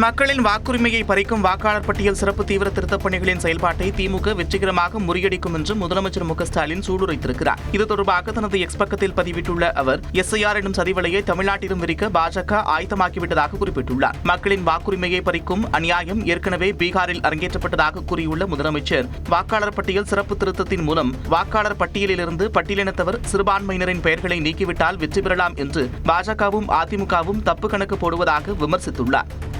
மக்களின் வாக்குரிமையை பறிக்கும் வாக்காளர் பட்டியல் சிறப்பு தீவிர திருத்தப் பணிகளின் செயல்பாட்டை திமுக வெற்றிகரமாக முறியடிக்கும் என்று முதலமைச்சர் மு ஸ்டாலின் சூடுரைத்திருக்கிறார் இது தொடர்பாக தனது எக்ஸ் பக்கத்தில் பதிவிட்டுள்ள அவர் எஸ்ஐஆர் எனும் சதிவலையை தமிழ்நாட்டிலும் விரிக்க பாஜக ஆயத்தமாக்கிவிட்டதாக குறிப்பிட்டுள்ளார். மக்களின் வாக்குரிமையை பறிக்கும் அநியாயம் ஏற்கனவே பீகாரில் அரங்கேற்றப்பட்டதாக கூறியுள்ள முதலமைச்சர் வாக்காளர் பட்டியல் சிறப்பு திருத்தத்தின் மூலம் வாக்காளர் பட்டியலிலிருந்து பட்டியலினத்தவர் சிறுபான்மையினரின் பெயர்களை நீக்கிவிட்டால் வெற்றி பெறலாம் என்று பாஜகவும் அதிமுகவும் தப்பு கணக்கு போடுவதாக விமர்சித்துள்ளார்.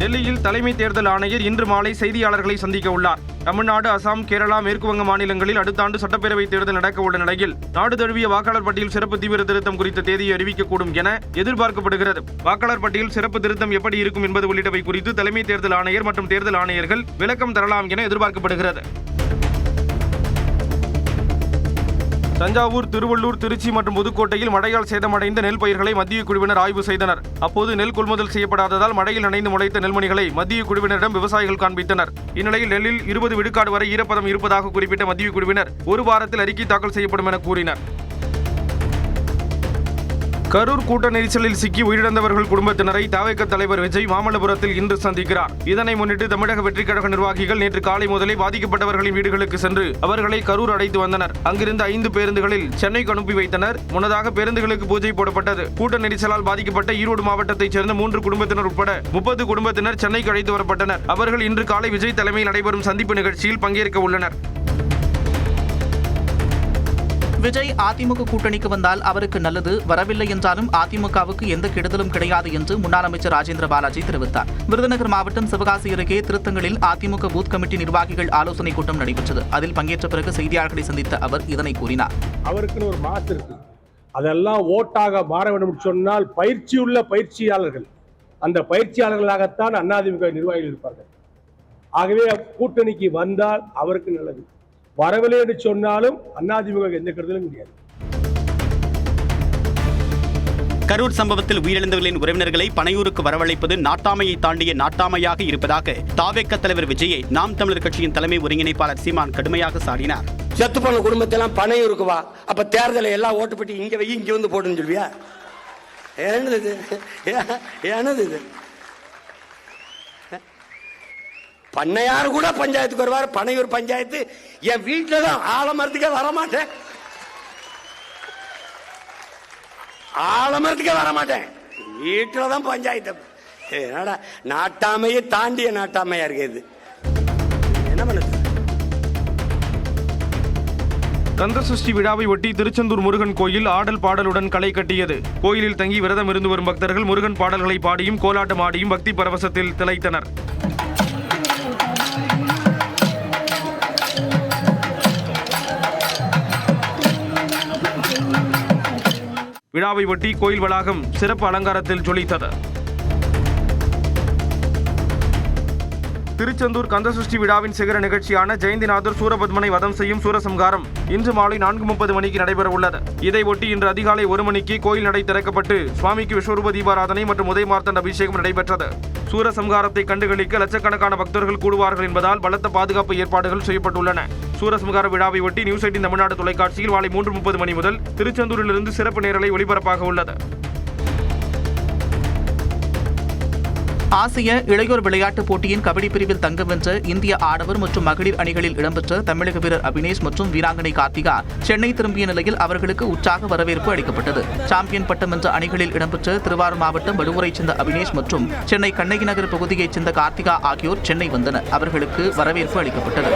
டெல்லியில் தலைமை தேர்தல் ஆணையர் இன்று மாலை செய்தியாளர்களை சந்திக்க உள்ளார். தமிழ்நாடு அசாம் கேரளா மேற்குவங்க மாநிலங்களில் அடுத்த ஆண்டு சட்டப்பேரவை தேர்தல் நடக்க உள்ள நிலையில் நாடு தழுவிய வாக்காளர் பட்டியல் சிறப்பு தீவிர திருத்தம் குறித்த தேதியை அறிவிக்கக்கூடும் என எதிர்பார்க்கப்படுகிறது. வாக்காளர் பட்டியல் சிறப்பு திருத்தம் எப்படி இருக்கும் என்பது உள்ளிட்டவை குறித்து தலைமை தேர்தல் ஆணையர் மற்றும் தேர்தல் ஆணையர்கள் விளக்கம் தரலாம் என எதிர்பார்க்கப்படுகிறது. தஞ்சாவூர் திருவள்ளூர் திருச்சி மற்றும் புதுக்கோட்டையில் மழையால் சேதமடைந்த நெல் பயிர்களை மத்திய குழுவினர் ஆய்வு செய்தனர். அப்போது நெல் கொள்முதல் செய்யப்படாததால் மழையில் நனைந்து முளைத்த நெல்மணிகளை மத்திய குழுவினரிடம் விவசாயிகள் காண்பித்தனர். இந்நிலையில் நெல்லில் இருபது விழுக்காடு வரை ஈரப்பதம் இருப்பதாக குறிப்பிட்ட மத்திய குழுவினர் ஒரு வாரத்தில் அறிக்கை தாக்கல் செய்யப்படும் என கூறினர். கரூர் கூட்ட நெரிசலில் சிக்கி உயிரிழந்தவர்கள் குடும்பத்தினரை தவிக தலைவர் விஜய் மாமல்லபுரத்தில் இன்று சந்திக்கிறார். இதனை முன்னிட்டு தமிழக வெற்றிக் கழக நிர்வாகிகள் நேற்று காலை முதலே பாதிக்கப்பட்டவர்களின் வீடுகளுக்கு சென்று அவர்களை கரூர் அடைத்து வந்தனர். அங்கிருந்த ஐந்து பேருந்துகளில் சென்னைக்கு அனுப்பி வைத்தனர். முன்னதாக பேருந்துகளுக்கு பூஜை போடப்பட்டது. கூட்ட நெரிசலால் பாதிக்கப்பட்ட ஈரோடு மாவட்டத்தைச் சேர்ந்த மூன்று குடும்பத்தினர் உட்பட முப்பது குடும்பத்தினர் சென்னைக்கு அழைத்து வரப்பட்டனர். அவர்கள் இன்று காலை விஜய் தலைமையில் நடைபெறும் சந்திப்பு நிகழ்ச்சியில் பங்கேற்க உள்ளனர். விஜய் அதிமுக கூட்டணிக்கு வந்தால் அவருக்கு நல்லது வரவில்லை என்றாலும் அதிமுகவுக்கு எந்த கெடுதலும் கிடையாது என்று முன்னாள் அமைச்சர் ராஜேந்திர பாலாஜி தெரிவித்தார். விருதுநகர் மாவட்டம் சிவகாசி அருகே திருத்தங்களில் அதிமுக பூத் கமிட்டி நிர்வாகிகள் ஆலோசனைக் கூட்டம் நடைபெற்றது. அதில் பங்கேற்ற பிறகு செய்தியாளர்களை சந்தித்த அவர் இதனை கூறினார். அவருக்குன்னு ஒரு மாசு இருக்கு. அதெல்லாம் ஓட்டாக மாற வேண்டும் சொன்னால் பயிற்சியுள்ள பயிற்சியாளர்கள் அந்த பயிற்சியாளர்களாகத்தான் அதிமுக நிர்வாகிகள் இருப்பார்கள். ஆகவே கூட்டணிக்கு வந்தால் அவருக்கு நல்லது. வரவில்லை என்று சொன்னாலும் அதிமுக எந்த கருதலும் கிடையாது. கரூர் சம்பவத்தில் உயிரிழந்தவர்களின் உறவினர்களை பனையூருக்கு வரவழைப்பது நாட்டாமையை தாண்டிய நாட்டாமையாக இருப்பதாக தாவேக்க தலைவர் விஜயை நாம் தமிழர் கட்சியின் தலைமை ஒருங்கிணைப்பாளர் சீமான் கடுமையாக சாடினார். செத்து போன குடும்பத்தெல்லாம் பணையூருக்கு வா. அப்ப தேர்தலை எல்லாம் ஓட்டு பெட்டி இங்க வை இங்க வந்து போடுன்னு சொல்வியா என்னது இது? என்னது இது? பண்ணையார் கூட பஞ்சாயத்துக்கு வருவார் பனையூர் பஞ்சாயத்து. என் வீட்டில தான் ஆலமரத்துக்கே வரமாட்டேன். ஆலமரத்துக்கே வரமாட்டேன். வீட்டில தான் பஞ்சாயத்து என்னடா நாட்டாமையை தாண்டிய நாட்டாமையா இருக்கு இது? என்ன பண்ணுது? கந்தசஷ்டி விழாவை ஒட்டி திருச்செந்தூர் முருகன் கோயில் ஆடல் பாடலுடன் களை கட்டியது. கோயிலில் தங்கி விரதம் இருந்து வரும் பக்தர்கள் முருகன் பாடல்களை பாடியும் கோலாட்டம் ஆடியும் பக்தி பரவசத்தில் திளைத்தனர். விழாவை ஒட்டி கோயில் வளாகம் சிறப்பு அலங்காரத்தில் ஜொலித்தது. திருச்செந்தூர் கந்தசஷ்டி விழாவின் சிகர நிகழ்ச்சியான ஜெயந்திநாதர் சூரபத்மனை வதம் செய்யும் சூரசம்காரம் இன்று மாலை நான்கு முப்பது மணிக்கு நடைபெற உள்ளது இதையொட்டி இன்று அதிகாலை ஒரு மணிக்கு கோயில் நடை திறக்கப்பட்டு சுவாமிக்கு விஸ்வரூப தீபாராதனை மற்றும் உதயமார்த்தண்ட அபிஷேகம் நடைபெற்றது. சூரசம்காரத்தை கண்டுகளிக்க லட்சக்கணக்கான பக்தர்கள் கூடுவார்கள் என்பதால் பலத்த பாதுகாப்பு ஏற்பாடுகள் செய்யப்பட்டுள்ளன. சூரசம்ஹார விழாவை ஒட்டி நியூஸ் எயிட்டின் தமிழ்நாடு தொலைக்காட்சியில் மாலை மூன்று முப்பது மணி முதல் திருச்செந்தூரிலிருந்து சிறப்பு நேரலை ஒளிபரப்பாக உள்ளது. ஆசிய இளையோர் விளையாட்டுப் போட்டியின் கபடி பிரிவில் தங்கம் வென்ற இந்திய ஆடவர் மற்றும் மகளிர் அணிகளில் இடம்பெற்ற தமிழக வீரர் அபினேஷ் மற்றும் வீராங்கனை கார்த்திகா சென்னை திரும்பிய நிலையில் அவர்களுக்கு உற்சாக வரவேற்பு அளிக்கப்பட்டது. சாம்பியன் பட்டம் வென்ற அணிகளில் இடம்பெற்ற திருவாரூர் மாவட்டம் வடுவூரைச் சேர்ந்த அபினேஷ் மற்றும் சென்னை கண்ணகி நகர் பகுதியைச் சேர்ந்த கார்த்திகா ஆகியோர் சென்னை வந்தனர். அவர்களுக்கு வரவேற்பு அளிக்கப்பட்டது.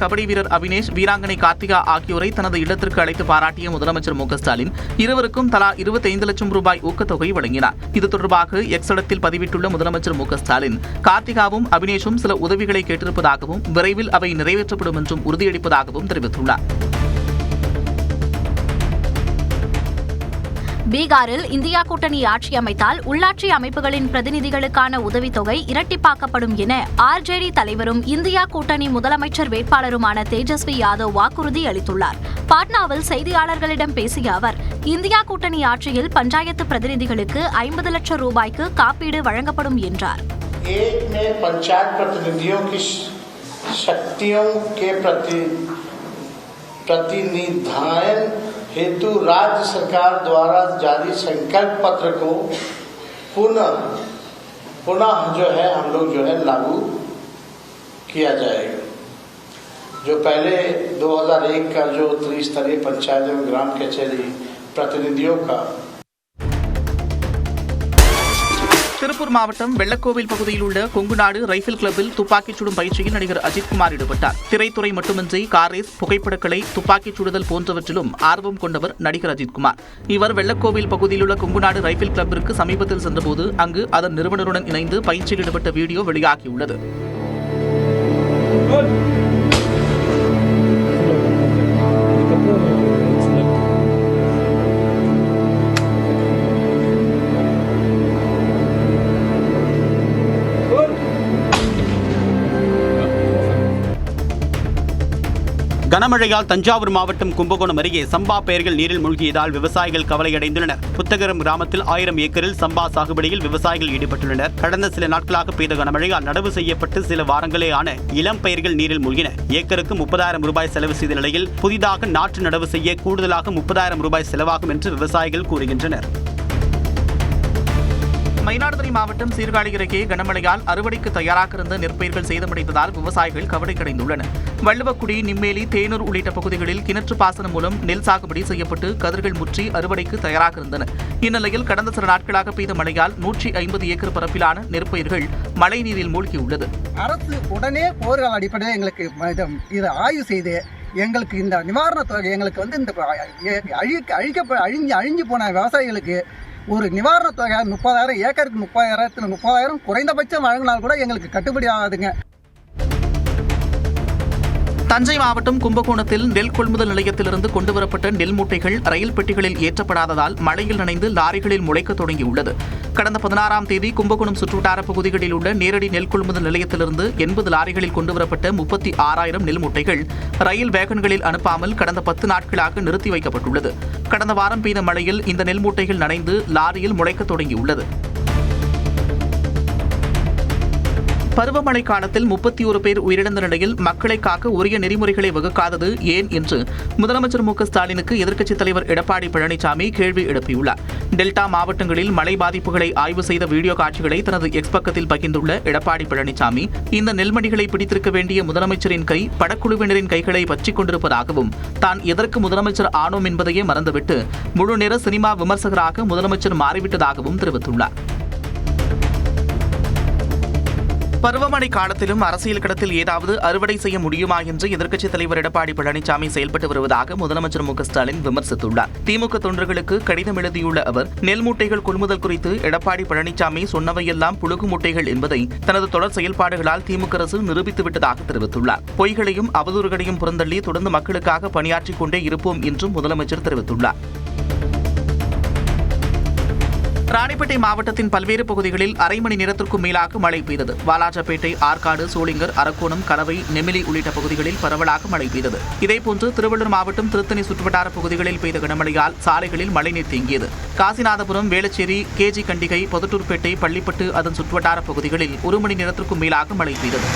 கபடி வீரர் அபினேஷ் வீராங்கனை கார்த்திகா ஆகியோரை தனது இல்லத்திற்கு அழைத்து பாராட்டிய முதலமைச்சர் மு ஸ்டாலின் இருவருக்கும் தலா இருபத்தைந்து லட்சம் ரூபாய் ஊக்கத்தொகை வழங்கினார். இது தொடர்பாக எக்ஸடத்தில் பதிவிட்டுள்ள முதலமைச்சர் மு ஸ்டாலின் கார்த்திகாவும் அபினேஷும் சில உதவிகளை கேட்டிருப்பதாகவும் விரைவில் அவை நிறைவேற்றப்படும் என்றும் உறுதியளிப்பதாகவும் தெரிவித்துள்ளார். பீகாரில் இந்தியா கூட்டணி ஆட்சி அமைத்தால் உள்ளாட்சி அமைப்புகளின் பிரதிநிதிகளுக்கான உதவித்தொகை இரட்டிப்பாக்கப்படும் என ஆர்ஜேடி தலைவரும் இந்தியா கூட்டணி முதலமைச்சர் வேட்பாளருமான தேஜஸ்வி யாதவ் வாக்குறுதி அளித்துள்ளார் பாட்னாவில் செய்தியாளர்களிடம் பேசிய அவர் இந்தியா கூட்டணி ஆட்சியில் பஞ்சாயத்து பிரதிநிதிகளுக்கு ஐம்பது லட்சம் ரூபாய்க்கு காப்பீடு வழங்கப்படும் என்றார் एक में पंचायत प्रतिनिधियों हेतु राज्य सरकार द्वारा जारी संकल्प पत्र को पुनः पुनः जो है, हम लोग जो है, लागू किया जाएगा। जो पहले 2001 का जो त्रिस्तरीय पंचायत एवं ग्राम कचहरी प्रतिनिधियों का திருப்பூர் மாவட்டம் வெள்ளக்கோவில் பகுதியில் உள்ள கொங்குநாடு ரைபிள் கிளப்பில் துப்பாக்கிச் சுடும் பயிற்சியில் நடிகர் அஜித்குமார் ஈடுபட்டார். திரைத்துறை மட்டுமின்றி காரேஸ் புகைப்படக்கலை துப்பாக்கிச் சுடுதல் போன்றவற்றிலும் ஆர்வம் கொண்டவர் நடிகர் அஜித்குமார் இவர் வெள்ளக்கோவில் பகுதியில் உள்ள கொங்குநாடு ரைபிள் கிளப்பிற்கு சமீபத்தில் சென்றபோது அங்கு அதன் நிறுவனருடன் இணைந்து பயிற்சியில் ஈடுபட்ட வீடியோ வெளியாகியுள்ளது. கனமழையால் தஞ்சாவூர் மாவட்டம் கும்பகோணம் அருகே சம்பா பெயர்கள் நீரில் மூழ்கியதால் விவசாயிகள் கவலையடைந்துள்ளனர். புத்தகரம் கிராமத்தில் ஆயிரம் ஏக்கரில் சம்பா சாகுபடியில் விவசாயிகள் ஈடுபட்டுள்ளனர். கடந்த சில நாட்களாக பெய்த கனமழையால் நடவு செய்யப்பட்டு சில வாரங்களே ஆன இளம் பயிர்கள் நீரில் மூழ்கின. ஏக்கருக்கு முப்பதாயிரம் ரூபாய் செலவு செய்த நிலையில் புதிதாக நாற்று நடவு செய்ய கூடுதலாக முப்பதாயிரம் ரூபாய் செலவாகும் என்று விவசாயிகள் கூறுகின்றனர். மாவட்டம் சீர்காழி அருகே கனமழையால் அறுவடைக்கு தயாராக இருந்த நெற்பயிர்கள் சேதமடைந்ததால் விவசாயிகள் கவலைக்கடைந்துள்ளனர். வள்ளுவக்குடி நிம்மேலி தேனூர் உள்ளிட்ட பகுதிகளில் கிணற்று பாசனம் மூலம் நெல் சாகுபடி செய்யப்பட்டு கதிர்கள் முற்றி அறுவடைக்கு தயாராக இருந்தன இந்நிலையில் கடந்த சில நாட்களாக பெய்த மழையால் நூற்றி ஐம்பது ஏக்கர் பரப்பிலான நெற்பயிர்கள் மழை நீரில் மூழ்கியுள்ளது. அரசு உடனே போர்க்கால அடிப்படையில் எங்களுக்கு இதை ஆய்வு செய்து எங்களுக்கு இந்த நிவாரணத் தொகை எங்களுக்கு வந்து இந்த அழிக்க அழிக்க அழிஞ்சு அழிஞ்சு போன விவசாயிகளுக்கு ஒரு நிவாரணத் தொகை முப்பதாயிரம் ஏக்கருக்கு முப்பதாயிரத்தில் முப்பதாயிரம் குறைந்தபட்சம் வழங்கினால் கூட எங்களுக்கு கட்டுப்படி ஆகாதுங்க. தஞ்சை மாவட்டம் கும்பகோணத்தில் நெல் கொள்முதல் நிலையத்திலிருந்து கொண்டுவரப்பட்ட நெல் மூட்டைகள் ரயில் பெட்டிகளில் ஏற்றப்படாததால் மழையில் நனைந்து லாரிகளில் முளைக்க தொடங்கியுள்ளது. கடந்த பதினாறாம் தேதி கும்பகோணம் சுற்றுவட்டார பகுதிகளில் உள்ள நேரடி நெல் கொள்முதல் நிலையத்திலிருந்து எண்பது லாரிகளில் கொண்டுவரப்பட்ட முப்பத்தி ஆறாயிரம் நெல் மூட்டைகள் ரயில் வேகன்களில் அனுப்பாமல் கடந்த பத்து நாட்களாக நிறுத்தி வைக்கப்பட்டுள்ளது. கடந்த வாரம் பெய்த மழையில் இந்த நெல் மூட்டைகள் நனைந்து லாரியில் முளைக்க தொடங்கியுள்ளது. பருவமழை காலத்தில் முப்பத்தி ஒரு பேர் உயிரிழந்த நிலையில் மக்களை காக்க உரிய நெறிமுறைகளை வகுக்காதது ஏன் என்று முதலமைச்சர் மு க ஸ்டாலினுக்கு எதிர்க்கட்சித் தலைவர் எடப்பாடி பழனிசாமி கேள்வி எழுப்பியுள்ளார். டெல்டா மாவட்டங்களில் மழை பாதிப்புகளை ஆய்வு செய்த வீடியோ காட்சிகளை தனது எக்ஸ் பக்கத்தில் பகிர்ந்துள்ள எடப்பாடி பழனிசாமி இந்த நெல்மணிகளை பிடித்திருக்க வேண்டிய முதலமைச்சரின் கை படக்குழுவினரின் கைகளை பற்றிக் கொண்டிருப்பதாகவும் தான் எதற்கு முதலமைச்சர் ஆனோம் என்பதையே மறந்துவிட்டு முழுநேர சினிமா விமர்சகராக முதலமைச்சர் மாறிவிட்டதாகவும் தெரிவித்துள்ளார். பருவமழை காலத்திலும் அரசியல் கடத்தில் ஏதாவது அறுவடை செய்ய முடியுமா என்று எதிர்க்கட்சித் தலைவர் எடப்பாடி பழனிசாமி செயல்பட்டு வருவதாக முதலமைச்சர் மு ஸ்டாலின் விமர்சித்துள்ளார். திமுக தொண்டர்களுக்கு கடிதம் எழுதியுள்ள அவர் நெல் மூட்டைகள் கொள்முதல் குறித்து எடப்பாடி பழனிசாமி சொன்னவையெல்லாம் புழுகு மூட்டைகள் என்பதை தனது தொடர் செயல்பாடுகளால் திமுக அரசு நிரூபித்து விட்டதாக தெரிவித்துள்ளார். பொய்களையும் அவதூறுகளையும் புறந்தள்ளி தொடர்ந்து மக்களுக்காக பணியாற்றிக் கொண்டே இருப்போம் என்றும் முதலமைச்சர் தெரிவித்துள்ளார். ராணிப்பேட்டை மாவட்டத்தின் பல்வேறு பகுதிகளில் அரை மணி நேரத்திற்கும் மேலாக மழை பெய்தது. வாலாஜப்பேட்டை ஆற்காடு சோளிங்கர் அரக்கோணம் கலவை நெமிலி உள்ளிட்ட பகுதிகளில் பரவலாக மழை பெய்தது. இதேபோன்று திருவள்ளூர் மாவட்டம் திருத்தணி சுற்றுவட்டார பகுதிகளில் பெய்த கனமழையால் சாலைகளில் மழைநீர் தேங்கியது. காசிநாதபுரம் வேளச்சேரி கேஜி கண்டிகை பொதுட்டூர்பேட்டை பள்ளிப்பட்டு அதன் சுற்றுவட்டார பகுதிகளில் ஒரு மணி நேரத்திற்கும் மேலாக மழை பெய்தது.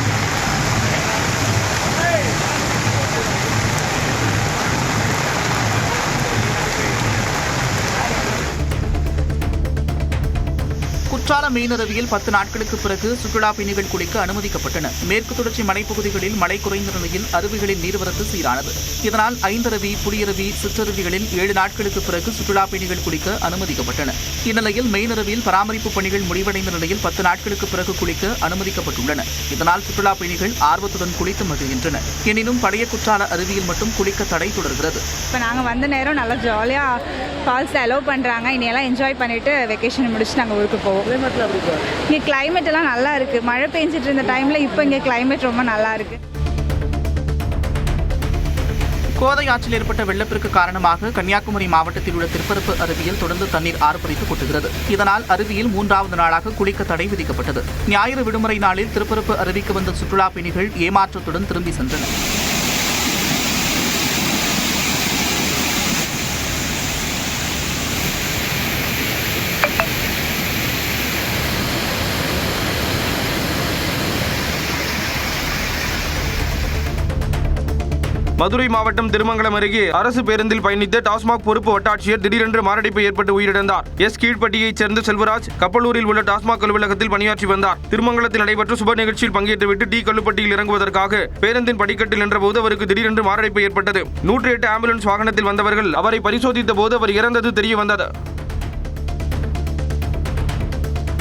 குற்றால மீனருவியில் பத்து நாட்களுக்கு பிறகு சுற்றுலா பயணிகள் குளிக்க அனுமதிக்கப்பட்டன. மேற்கு தொடர்ச்சி மலைப்பகுதிகளில் மழை குறைந்த நிலையில் அருவிகளின் நீர்வரத்து சீரானது. இதனால் ஐந்தருவி புலியருவி சிற்றருவிகளில் ஏழு நாட்களுக்கு பிறகு சுற்றுலா பயணிகள் குளிக்க அனுமதிக்கப்பட்டன. இந்நிலையில் மெயினருவியில் பராமரிப்பு பணிகள் முடிவடைந்த நிலையில் பத்து நாட்களுக்கு பிறகு குளிக்க அனுமதிக்கப்பட்டுள்ளன. இதனால் சுற்றுலா பயணிகள் ஆர்வத்துடன் குளித்து மகிழ்கின்றனர் எனினும் பழைய குற்றால அருவியில் மட்டும் குளிக்க தடை தொடர்கிறது. இப்போ நாங்கள் வந்த நேரம் நல்லா ஜாலியாக ஃபால்ஸ் அலோவ் பண்ணுறாங்க இனியெல்லாம் என்ஜாய் பண்ணிவிட்டு வெக்கேஷன் முடிச்சு நாங்கள் ஊருக்கு போவோம். இங்கே climate எல்லாம் நல்லா இருக்குது மழை பெஞ்சிட்டு இருந்த டைமில் இப்போ இங்கே climate ரொம்ப நல்லா இருக்குது கோதை ஆற்றில் ஏற்பட்ட வெள்ளப்பெருக்கு காரணமாக கன்னியாகுமரி மாவட்டத்தில் உள்ள திருப்பரப்பு அருவியில் தொடர்ந்து தண்ணீர் ஆர்ப்பரித்து கொட்டுகிறது. இதனால் அருவியில் மூன்றாவது நாளாக குளிக்க தடை விதிக்கப்பட்டது. ஞாயிறு விடுமுறை நாளில் திருப்பரப்பு அருவிக்கு வந்த சுற்றுலா பயணிகள் ஏமாற்றத்துடன் திரும்பி சென்றனர். மதுரை மாவட்டம் திருமங்கலம் அருகே அரசு பேருந்தில் பயணித்த டாஸ்மாக் பொறுப்பு வட்டாட்சியர் திடீரென்று மாரடைப்பு ஏற்பட்டு உயிரிழந்தார். எஸ். கீழ்ப்பட்டியைச் சேர்ந்த செல்வராஜ் கப்பலூரில் உள்ள டாஸ்மாக் அலுவலகத்தில் பணியாற்றி வந்தார். திருமங்கலத்தில் நடைபெற்ற சுப நிகழ்ச்சியில் பங்கேற்றுவிட்டு டி கல்லுப்பட்டியில் இறங்குவதற்காக பேருந்தின் படிக்கட்டில் நின்றபோது அவருக்கு திடீரென்று மாரடைப்பு ஏற்பட்டது. நூற்றி எட்டு ஆம்புலன்ஸ் வாகனத்தில் வந்தவர்கள் அவரை பரிசோதித்த போது அவர் இறந்தது தெரிய வந்தது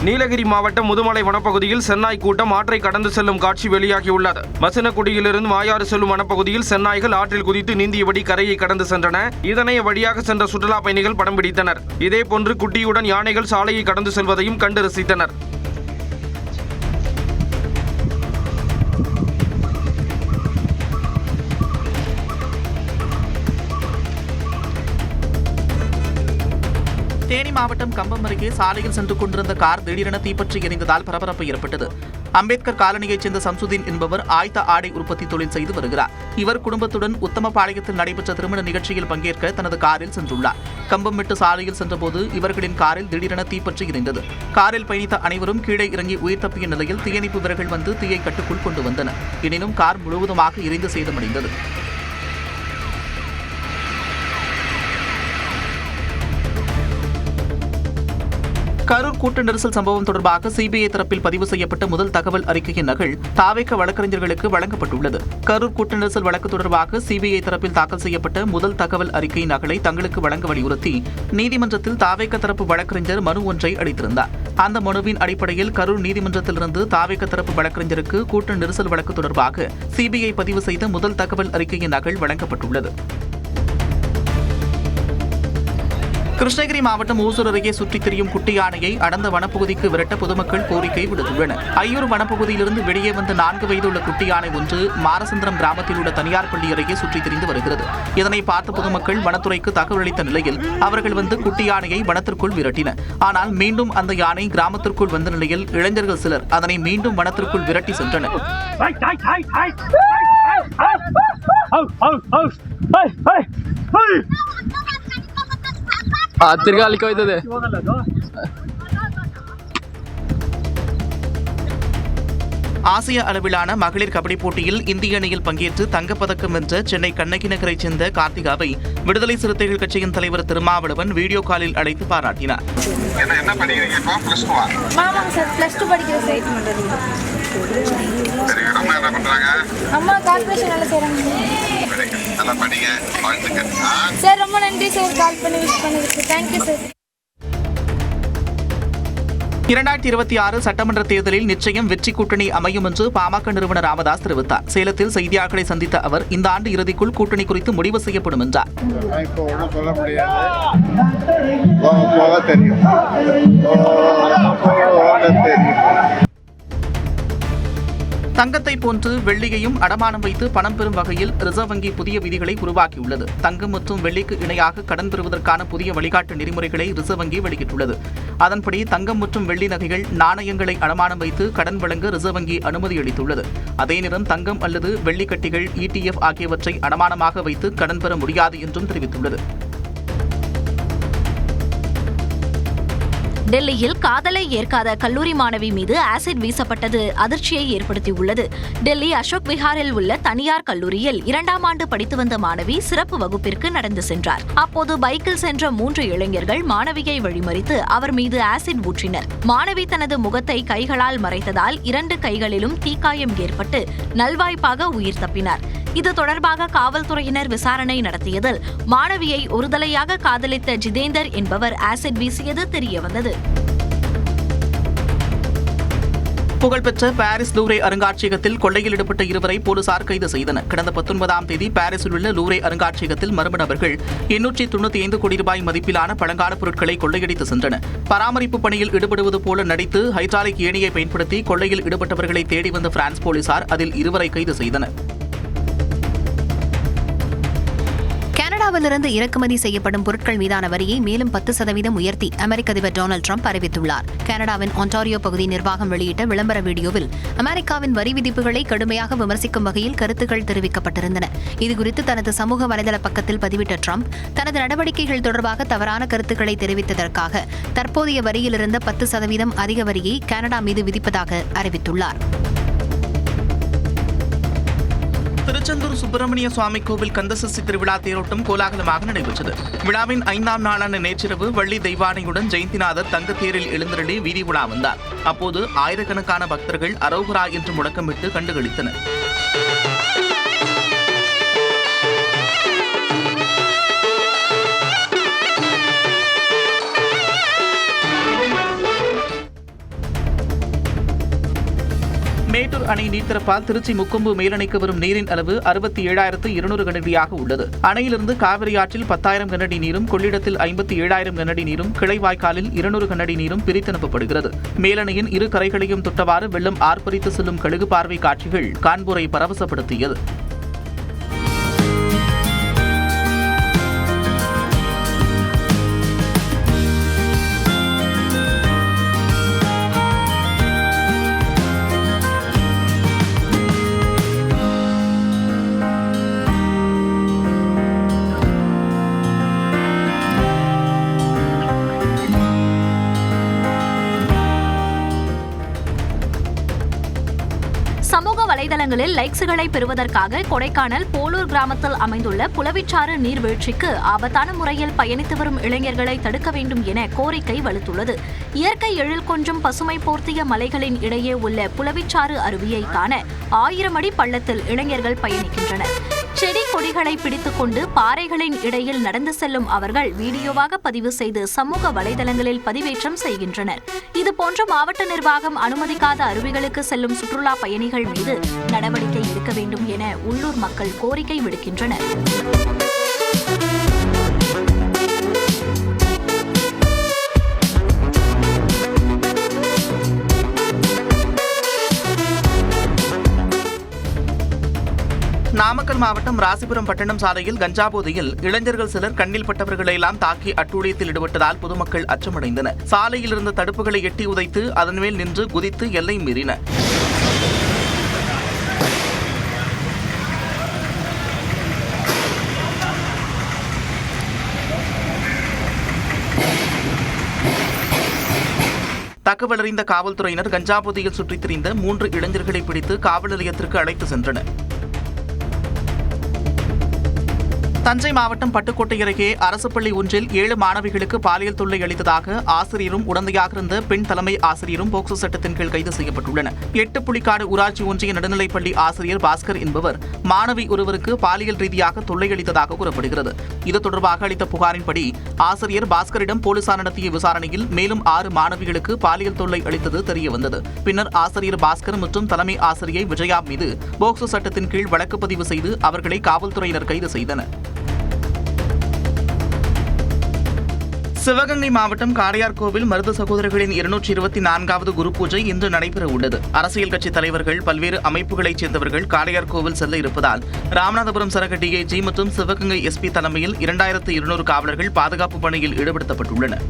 நீலகிரி மாவட்டம் முதுமலை வனப்பகுதியில் சென்னாய் கூட்டம் ஆற்றை கடந்து செல்லும் காட்சி வெளியாகியுள்ளது. மசினக்குடியிலிருந்து மாயாறு செல்லும் வனப்பகுதியில் சென்னாய்கள் ஆற்றில் குதித்து நீந்தியபடி கரையை கடந்து சென்றன. இதனை வழியாக சென்ற சுற்றுலா பயணிகள் படம் பிடித்தனர். இதேபோன்று குட்டியுடன் யானைகள் சாலையை கடந்து செல்வதையும் கண்டு ரசித்தனர். மாவட்டம் கம்பம் அருகே சாலையில் சென்று கொண்டிருந்த கார் திடீரென தீப்பற்றி எரிந்ததால் பரபரப்பு ஏற்பட்டது. அம்பேத்கர் காலனியைச் சேர்ந்த சம்சுதீன் என்பவர் ஆயத்த ஆடை உற்பத்தி தொழில் செய்து வருகிறார். இவர் குடும்பத்துடன் உத்தமபாளையத்தில் நடைபெற்ற திருமண நிகழ்ச்சியில் பங்கேற்க தனது காரில் சென்றுள்ளார். கம்பம் விட்டு சாலையில் சென்றபோது இவர்களின் காரில் திடீரென தீப்பற்றி எரிந்தது. காரில் பயணித்த அனைவரும் கீழே இறங்கி உயிர் தப்பிய நிலையில் தீயணைப்பு வீரர்கள் வந்து தீயை கட்டுக்குள் கொண்டு வந்தனர். எனினும் கார் முழுவதுமாக எரிந்து சேதமடைந்தது. கரூர் கூட்ட நெரிசல் சம்பவம் தொடர்பாக சிபிஐ தரப்பில் பதிவு செய்யப்பட்ட முதல் தகவல் அறிக்கையின் நகல் தாவேக்க வழக்கறிஞர்களுக்கு வழங்கப்பட்டுள்ளது. கரூர் கூட்ட நெரிசல் வழக்கு தொடர்பாக சிபிஐ தரப்பில் தாக்கல் செய்யப்பட்ட முதல் தகவல் அறிக்கையின் நகலை தங்களுக்கு வழங்க வலியுறுத்தி நீதிமன்றத்தில் தாவேக்க தரப்பு வழக்கறிஞர் மனு ஒன்றை அளித்திருந்தார். அந்த மனுவின் அடிப்படையில் கரூர் நீதிமன்றத்திலிருந்து தாவேக்க தரப்பு வழக்கறிஞருக்கு கூட்ட நெரிசல் வழக்கு தொடர்பாக சிபிஐ பதிவு செய்த முதல் தகவல் அறிக்கையின் நகல் வழங்கப்பட்டுள்ளது. கிருஷ்ணகிரி மாவட்டம் ஓசூர் அருகே சுற்றித் திரியும் குட்டி யானையை அடர்ந்த வனப்பகுதிக்கு விரட்ட பொதுமக்கள் கோரிக்கை விடுத்துள்ளனர் ஐயூர் வனப்பகுதியிலிருந்து வெளியே வந்த நான்கு வயதுள்ள குட்டி யானை ஒன்று மாரசந்திரம் கிராமத்தில் உள்ள தனியார் பள்ளி அருகே சுற்றித் திரிந்து வருகிறது இதனை பார்த்த பொதுமக்கள் வனத்துறைக்கு தகவல் அளித்த நிலையில் அவர்கள் வந்து குட்டி யானையை வனத்திற்குள் விரட்டினர் ஆனால் மீண்டும் அந்த யானை கிராமத்திற்குள் வந்த நிலையில் இளைஞர்கள் சிலர் அதனை மீண்டும் வனத்திற்குள் விரட்டி சென்றனர் ತಿರ್ಗಾ ಅಲ್ಲಿಗೆ ಹೋಯ್ತದೆ ஆசிய அளவிலான மகளிர் கபடி போட்டியில் இந்திய அணியில் பங்கேற்று தங்கப்பதக்கம் வென்ற சென்னை கண்ணகி நகரைச் சேர்ந்த கார்த்திகாவை விடுதலை சிறுத்தைகள் கட்சியின் தலைவர் திருமாவளவன் வீடியோ காலில் அழைத்து பாராட்டினார் ஆமாங்க சார் ப்ளஸ் டூ சார் ரொம்ப நன்றி சார் கால் பண்ணி விஷ் பண்ணதுக்கு. தேங்க்யூ சார் இரண்டாயிரத்தி இருபத்தி ஆறு சட்டமன்ற தேர்தலில் நிச்சயம் வெற்றி கூட்டணி அமையும் என்று பாமக நிறுவனர் ராமதாஸ் தெரிவித்தார். சேலத்தில் செய்தியாளர்களை சந்தித்த அவர் இந்த ஆண்டு இறுதிக்குள் கூட்டணி குறித்து முடிவு செய்யப்படும் என்றார். தெரியும். தங்கத்தை போன்று வெள்ளியையும் அடமானம் வைத்து பணம் பெறும் வகையில் ரிசர்வ் வங்கி புதிய விதிகளை உருவாக்கியுள்ளது. தங்கம் மற்றும் வெள்ளிக்கு இணையாக கடன் பெறுவதற்கான புதிய வழிகாட்டு நெறிமுறைகளை ரிசர்வ் வங்கி வெளியிட்டுள்ளது. அதன்படி தங்கம் மற்றும் வெள்ளி நகைகள் நாணயங்களை அடமானம் வைத்து கடன் வழங்க ரிசர்வ் வங்கி அனுமதி அளித்துள்ளது. அதே நேரம் தங்கம் அல்லது வெள்ளி கட்டிகள் இடிஎஃப் ஆகியவற்றை அடமானமாக வைத்து கடன் பெற முடியாது என்றும் தெரிவித்துள்ளது. டெல்லியில் காதலை ஏற்காத கல்லூரி மாணவி மீது ஆசிட் வீசப்பட்டது அதிர்ச்சியை ஏற்படுத்தியுள்ளது. டெல்லி அசோக் விஹாரில் உள்ள தனியார் கல்லூரியில் இரண்டாம் ஆண்டு படித்து வந்த மாணவி சிறப்பு வகுப்பிற்கு நடந்து சென்றார். அப்போது பைக்கில் சென்ற மூன்று இளைஞர்கள் மாணவியை வழிமறித்து அவர் மீது ஆசிட் ஊற்றினர். மாணவி தனது முகத்தை கைகளால் மறைத்ததால் இரண்டு கைகளிலும் தீக்காயம் ஏற்பட்டு நல்வாய்ப்பாக உயிர் தப்பினார். இது தொடர்பாக காவல்துறையினர் விசாரணை நடத்தியதில் மாணவியை ஒருதலையாக காதலித்த ஜிதேந்தர் என்பவர் ஆசிட் வீசியது தெரியவந்தது. புகழ்பெற்ற பாரிஸ் லூரே அருங்காட்சியகத்தில் கொள்ளையில் ஈடுபட்ட இருவரை போலீசார் கைது செய்தனர். கடந்த பத்தொன்பதாம் தேதி பாரிஸில் உள்ள லூரே அருங்காட்சியகத்தில் மர்ம நபர்கள் எண்ணூற்றி தொண்ணூத்தி ஐந்து கோடி ரூபாய் மதிப்பிலான பழங்கால பொருட்களை கொள்ளையடித்து சென்றனர். பராமரிப்பு பணியில் ஈடுபடுவது போல நடித்து ஹைட்ராலிக் ஏணியை பயன்படுத்தி கொள்ளையில் ஈடுபட்டவர்களை தேடி வந்த பிரான்ஸ் போலீசார் அதில் இருவரை கைது செய்தனர். கனடாவிலிருந்து இறக்குமதி செய்யப்படும் பொருட்கள் மீதான வரியை மேலும் பத்து சதவீதம் உயர்த்தி அமெரிக்க அதிபர் டொனால்டு ட்ரம்ப் அறிவித்துள்ளார். கனடாவின் ஒன்டாரியோ பகுதி நிர்வாகம் வெளியிட்ட விளம்பர வீடியோவில் அமெரிக்காவின் வரி விதிப்புகளை கடுமையாக விமர்சிக்கும் வகையில் கருத்துக்கள் தெரிவிக்கப்பட்டிருந்தன. இதுகுறித்து தனது சமூக வலைதள பக்கத்தில் பதிவிட்ட ட்ரம்ப் தனது நடவடிக்கைகள் தொடர்பாக தவறான கருத்துக்களை தெரிவித்ததற்காக தற்போதைய வரியிலிருந்த பத்து சதவீதம் அதிக வரியை கனடா மீது விதிப்பதாக அறிவித்துள்ளார். திருச்செந்தூர் சுப்பிரமணிய சுவாமி கோவில் கந்தசஷ்டி திருவிழா தேரோட்டம் கோலாகலமாக நடைபெற்றது. விழாவின் ஐந்தாம் நாளான நேற்றிரவு வள்ளி தெய்வானையுடன் ஜெயந்திநாதர் தங்கத்தேரில் எழுந்தருளி வீதி உலா வந்தார். அப்போது ஆயிரக்கணக்கான பக்தர்கள் அரோகரா என்று முழக்கமிட்டு கண்டுகளித்தனர். மேட்டூர் அணை நீர்த்திறப்பால் திருச்சி முக்கொம்பு மேலணைக்கு வரும் நீரின் அளவு அறுபத்தி ஏழாயிரத்து இருநூறு கனடியாக உள்ளது. அணையிலிருந்து காவிரி ஆற்றில் பத்தாயிரம் கனடி நீரும் கொள்ளிடத்தில் ஐம்பத்தி ஏழாயிரம் கனடி நீரும் கிளைவாய்க்காலில் இருநூறு கனடி நீரும் பிரித்தனுப்பப்படுகிறது. மேலணையின் இரு கரைகளையும் தொட்டவாறு வெள்ளம் ஆர்ப்பரித்து செல்லும் கழுகு பார்வை காட்சிகள் கான்பூரை பரவசப்படுத்தியது. சமூக லைக்ஸுகளை பெறுவதற்காக கொடைக்கானல் போலூர் கிராமத்தில் அமைந்துள்ள புலவிச்சாறு நீர்வீழ்ச்சிக்கு ஆபத்தான முறையில் பயணித்து வரும் இளைஞர்களை தடுக்க வேண்டும் என கோரிக்கை வலுத்துள்ளது. இயற்கை எழில் கொஞ்சம் பசுமை போர்த்திய மலைகளின் இடையே உள்ள புலவிச்சாறு அருவியை காண ஆயிரம் அடி பள்ளத்தில் இளைஞர்கள் பயணிக்கின்றனர். செடி கொடிகளை பிடித்துக்கொண்டு பாறைகளின் இடையில் நடந்து செல்லும் அவர்கள் வீடியோவாக பதிவு செய்து சமூக வலைதளங்களில் பதிவேற்றம் செய்கின்றனர். இதுபோன்ற மாவட்ட நிர்வாகம் அனுமதிக்காத அருவிகளுக்கு செல்லும் சுற்றுலா பயணிகள் மீது நடவடிக்கை எடுக்க வேண்டும் என உள்ளூர் மக்கள் கோரிக்கை விடுக்கின்றனர். நாமக்கல் மாவட்டம் ராசிபுரம் பட்டணம் சாலையில் கஞ்சா போதையில் இளைஞர்கள் சிலர் கண்ணில் பட்டவர்களையெல்லாம் தாக்கி அட்டூழியத்தில் ஈடுபட்டதால் பொதுமக்கள் அச்சமடைந்தனர். சாலையில் இருந்த தடுப்புகளை எட்டி உதைத்து அதன் மேல் நின்று குதித்து எல்லை மீறின. தகவல் அறிந்த காவல்துறையினர் கஞ்சா போதையில் சுற்றித் திரிந்த மூன்று இளைஞர்களை பிடித்து காவல் நிலையத்திற்கு அழைத்து சென்றனர். தஞ்சை மாவட்டம் பட்டுக்கோட்டை அருகே அரசு பள்ளி ஒன்றில் ஏழு மாணவிகளுக்கு பாலியல் தொல்லை அளித்ததாக ஆசிரியரும் உடந்தையாக இருந்த பெண் தலைமை ஆசிரியரும் போக்சோ சட்டத்தின் கீழ் கைது செய்யப்பட்டுள்ளனர். எட்டு புலிக்காடு ஊராட்சி ஒன்றிய நடுநிலைப்பள்ளி ஆசிரியர் பாஸ்கர் என்பவர் மாணவி ஒருவருக்கு பாலியல் ரீதியாக தொல்லை அளித்ததாக கூறப்படுகிறது. இது தொடர்பாக அளித்த புகாரின்படி ஆசிரியர் பாஸ்கரிடம் போலீசார் நடத்திய விசாரணையில் மேலும் ஆறு மாணவிகளுக்கு பாலியல் தொல்லை அளித்தது தெரியவந்தது. பின்னர் ஆசிரியர் பாஸ்கர் மற்றும் தலைமை ஆசிரியை விஜயா மீது போக்சோ சட்டத்தின் கீழ் வழக்கு பதிவு செய்து அவர்களை காவல்துறையினர் கைது செய்தனர். சிவகங்கை மாவட்டம் காரையார்கோவில் மருது சகோதரர்களின் இருநூற்றி இருபத்தி நான்காவது குரு பூஜை இன்று நடைபெற உள்ளது அரசியல் கட்சித் தலைவர்கள் பல்வேறு அமைப்புகளைச் சேர்ந்தவர்கள் காரையார்கோவில் செல்ல இருப்பதால் ராமநாதபுரம் சரக டிஐஜி மற்றும் சிவகங்கை எஸ்பி தலைமையில் இரண்டாயிரத்து இருநூறு காவலர்கள் பாதுகாப்பு பணியில் ஈடுபடுத்தப்பட்டுள்ளனர்.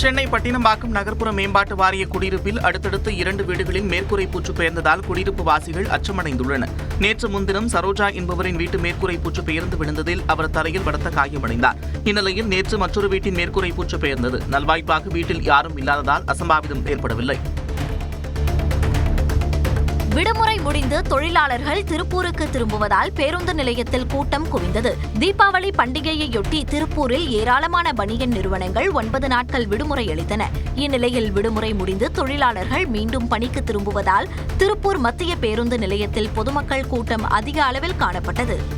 சென்னை பட்டினம்பாக்கம் நகர்ப்புற மேம்பாட்டு வாரிய குடியிருப்பில் அடுத்தடுத்து இரண்டு வீடுகளில் மேற்கூரை பூச்சு பெயர்ந்ததால் குடியிருப்பு வாசிகள் அச்சமடைந்துள்ளனர் நேற்று முன்தினம் சரோஜா என்பவரின் வீட்டு மேற்கூரை பூச்சு பெயர்ந்து விழுந்ததில் அவர் தரையில் பலத்த காயமடைந்தார். இந்நிலையில் நேற்று மற்றொரு வீட்டின் மேற்கூரை பூச்சு பெயர்ந்தது. நல்வாய்ப்பாக வீட்டில் யாரும் இல்லாததால் அசம்பாவிதம் ஏற்படவில்லை. விடுமுறை முடிந்து தொழிலாளர்கள் திருப்பூருக்கு திரும்புவதால் பேருந்து நிலையத்தில் கூட்டம் குவிந்தது. தீபாவளி பண்டிகையையொட்டி திருப்பூரில் ஏராளமான பணியன் நிறுவனங்கள் ஒன்பது நாட்கள் விடுமுறை அளித்தன. இந்நிலையில் விடுமுறை முடிந்து தொழிலாளர்கள் மீண்டும் பணிக்கு திரும்புவதால் திருப்பூர் மத்திய பேருந்து நிலையத்தில் பொதுமக்கள் கூட்டம் அதிக அளவில் காணப்பட்டது.